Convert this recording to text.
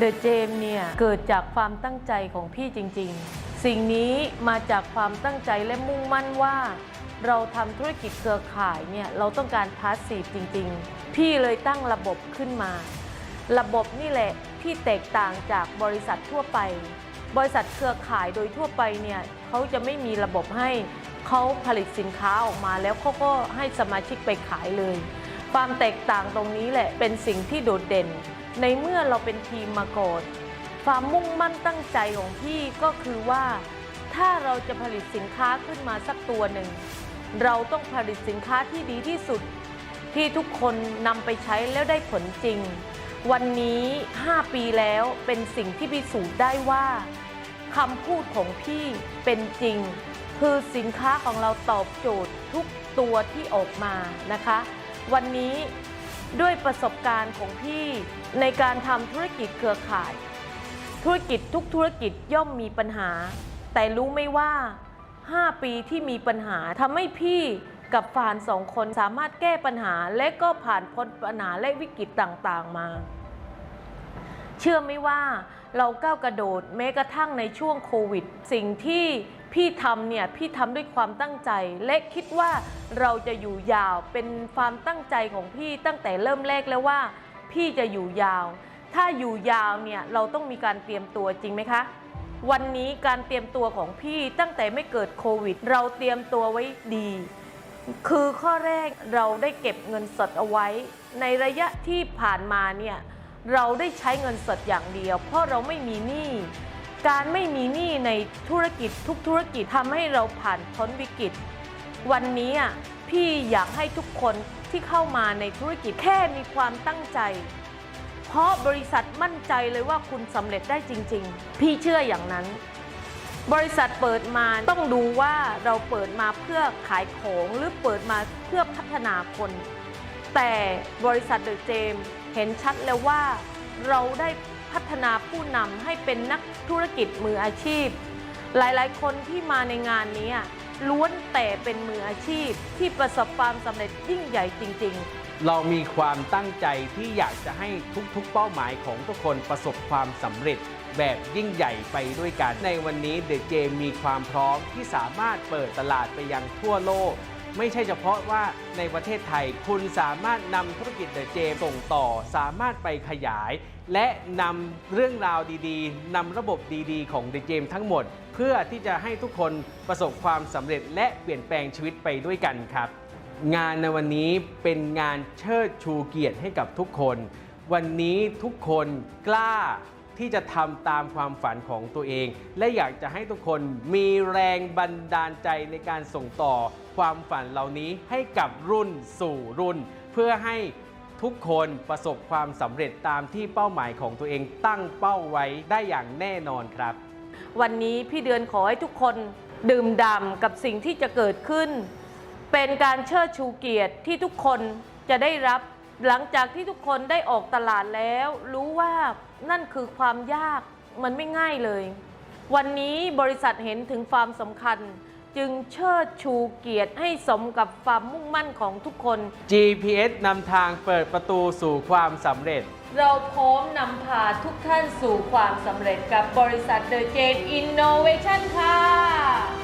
เดอะเจมเนี่ยเกิดจากความตั้งใจของพี่จริง ๆ สิ่งนี้มาจากความตั้งใจและมุ่งมั่นว่า เราทำธุรกิจเครือข่ายเนี่ยเราต้องการพาสซีฟจริง ๆ พี่เลยตั้งระบบขึ้นมา ระบบนี่แหละที่แตกต่างจากบริษัททั่วไป บริษัทเครือข่ายโดยทั่วไปเนี่ยเขาจะไม่มีระบบให้เขาผลิตสินค้าออกมาแล้วเขาก็ให้สมาชิกไปขายเลย ความแตกต่างตรงนี้แหละเป็นสิ่งที่โดดเด่น ในเมื่อเราเป็นทีมมาก่อนความมุ่งมั่นตั้งใจของพี่ก็คือว่า ถ้าเราจะผลิตสินค้าขึ้นมาสักตัวหนึ่ง เราต้องผลิตสินค้าที่ดีที่สุด ที่ทุกคนนำไปใช้แล้วได้ผลจริง วันนี้ 5 ปีแล้วเป็นสิ่งที่พิสูจน์ได้ว่าคำพูดของพี่เป็นจริง คือสินค้าของเราตอบโจทย์ทุกตัวที่ออกมานะคะ วันนี้ ด้วยประสบการณ์ของพี่ในการทำธุรกิจเครือข่าย ธุรกิจทุกธุรกิจย่อมมีปัญหา แต่รู้ไม่ว่า 5 ปีที่มีปัญหาทำให้พี่กับฟานสองคนสามารถแก้ปัญหาและก็ผ่านพ้นปัญหาและวิกฤตต่างๆมา เชื่อไหมว่า เราก้าวกระโดดแม้กระทั่งในช่วงโควิด สิ่งที่พี่ทำเนี่ยพี่ทำด้วยความตั้งใจ และคิดว่าเราจะอยู่ยาวเป็นความตั้งใจของพี่ตั้งแต่เริ่มแรกแล้วว่า พี่จะอยู่ยาว ถ้าอยู่ยาวเนี่ยเราต้องมีการเตรียมตัวจริงไหมคะ วันนี้การเตรียมตัวของพี่ตั้งแต่ไม่เกิดโควิด เราเตรียมตัวไว้ดี คือข้อแรกเราได้เก็บเงินสดเอาไว้ ในระยะที่ผ่านมาเนี่ย เราได้ใช้เงินสดอย่างเดียว เพราะเราไม่มีหนี้การไม่มีหนี้ในธุรกิจทุกธุรกิจทำให้เราผ่านพ้นวิกฤต วันนี้อะพี่อยากให้ทุกคนที่เข้ามาในธุรกิจแค่มีความตั้งใจ เพราะบริษัทมั่นใจเลยว่าคุณสำเร็จได้จริง ๆ พี่เชื่ออย่างนั้น บริษัทเปิดมาต้องดูว่าเราเปิดมาเพื่อขายของหรือเปิดมาเพื่อพัฒนาคน แต่บริษัทเดอะเจมส์ เห็นชัดแล้วว่าเราได้พัฒนาผู้นำให้เป็นนักธุรกิจมืออาชีพ หลายๆ คนที่มาในงานนี้ล้วนแต่เป็นมืออาชีพที่ประสบความสำเร็จยิ่งใหญ่จริง ๆ เรามีความตั้งใจที่อยากจะให้ทุกๆ เป้าหมายของทุกคนประสบความสำเร็จแบบยิ่งใหญ่ไปด้วยกัน ในวันนี้เดอะเจมมีความพร้อมที่สามารถเปิดตลาดไปยังทั่วโลก ไม่ใช่เฉพาะว่าในประเทศไทยคุณสามารถนำธุรกิจเดอะเจมส่งต่อ สามารถไปขยาย และนำเรื่องราวดีๆนำระบบดีๆ ของเดอะเจมทั้งหมด เพื่อที่จะให้ทุกคนประสบความสำเร็จและเปลี่ยนแปลงชีวิตไปด้วยกันครับ งานในวันนี้เป็นงานเชิดชูเกียรติให้กับทุกคน วันนี้ทุกคนกล้า ที่จะทำตามความฝันของตัวเอง และอยากจะให้ทุกคนมีแรงบันดาลใจในการส่งต่อความฝันเหล่านี้ให้กับรุ่นสู่รุ่น เพื่อให้ทุกคนประสบความสำเร็จตามที่เป้าหมายของตัวเองตั้งเป้าไว้ได้อย่างแน่นอนครับ วันนี้พี่เดือนขอให้ทุกคนดื่มด่ำกับสิ่งที่จะเกิดขึ้น เป็นการเชิดชูเกียรติที่ทุกคนจะได้รับ หลังจากที่ทุกคนได้ออกตลาดแล้ว รู้ว่า นั่นคือความยากมันไม่ง่ายเลย วันนี้บริษัทเห็นถึงความสำคัญ จึงเชิดชูเกียรติให้สมกับความมุ่งมั่นของทุกคน GPS นำทางเปิดประตูสู่ความสำเร็จ เราพร้อมนำพาทุกท่านสู่ความสำเร็จกับบริษัทเดอะเจนอินโนเวชั่นค่ะ